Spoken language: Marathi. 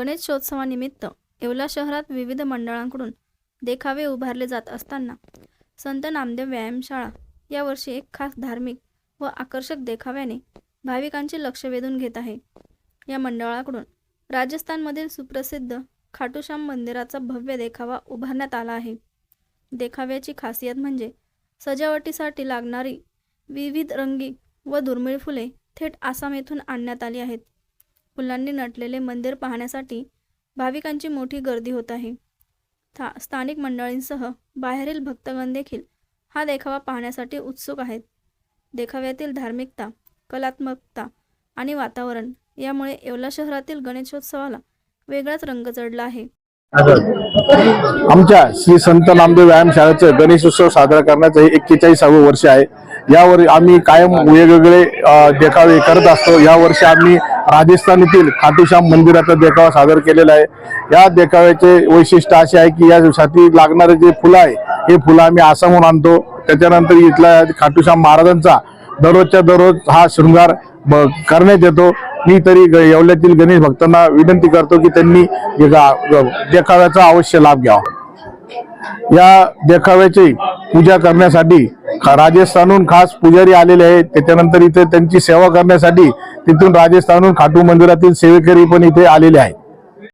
गणेशोत्सवानिमित्त येवला शहरात विविध मंडळांकडून देखावे उभारले जात असताना संत नामदेव व्यायामशाळा यावर्षी एक खास धार्मिक व आकर्षक देखाव्याने भाविकांचे लक्ष वेधून घेत आहे. या मंडळाकडून राजस्थानमधील सुप्रसिद्ध खाटूश्याम मंदिराचा भव्य देखावा उभारण्यात आला आहे. देखाव्याची खासियत म्हणजे सजावटीसाठी लागणारी विविध रंगी व दुर्मिळ फुले थेट आसाम येथून आणण्यात आली आहेत. फुलांनी नटलेले मंदिर पाहण्यासाठी भाविकांची मोठी गर्दी होत आहे. था स्थानिक मंडळींसह बाहेरील भक्तगण देखील हा देखावा पाहण्यासाठी उत्सुक आहेत. देखाव्यातील धार्मिकता कलात्मकता आणि वातावरण यामुळे येवला शहरातील गणेशोत्सवाला वेगळाच रंग चढला आहे. आमच्या श्री संत नामदेव व्यायाम शाळेचं गणेशोत्सव साजरा करण्याचं हे एक्केचाळीसावं वर्ष आहे. यावर आम्ही कायम वेगवेगळे देखावे करत असतो. या वर्षी आम्ही राजस्थान येथील खाटूश्याम मंदिराचा देखावा सादर केलेला आहे. या देखाव्याचे वैशिष्ट्य असे आहे की यासाठी लागणारे जे फुलं आहे हे फुलं आम्ही आसामहून आणतो. त्याच्यानंतर इथला खाटूश्याम महाराजांचा दररोजच्या दररोज हा शृंगार ब- करण्यात येतो. मी तरी ग- येवल्यातील गणेश भक्तांना विनंती करतो की त्यांनी देखाव्याचा अवश्य लाभ घ्यावा. या देखाव्याची पूजा करण्यासाठी राजस्थानहून खास पुजारी आलेले आहेत. त्याच्यानंतर इथे त्यांची सेवा करण्यासाठी तिथून राजस्थानहून खाटू मंदिरातील सेवेकरी पण इथे आलेले आहेत.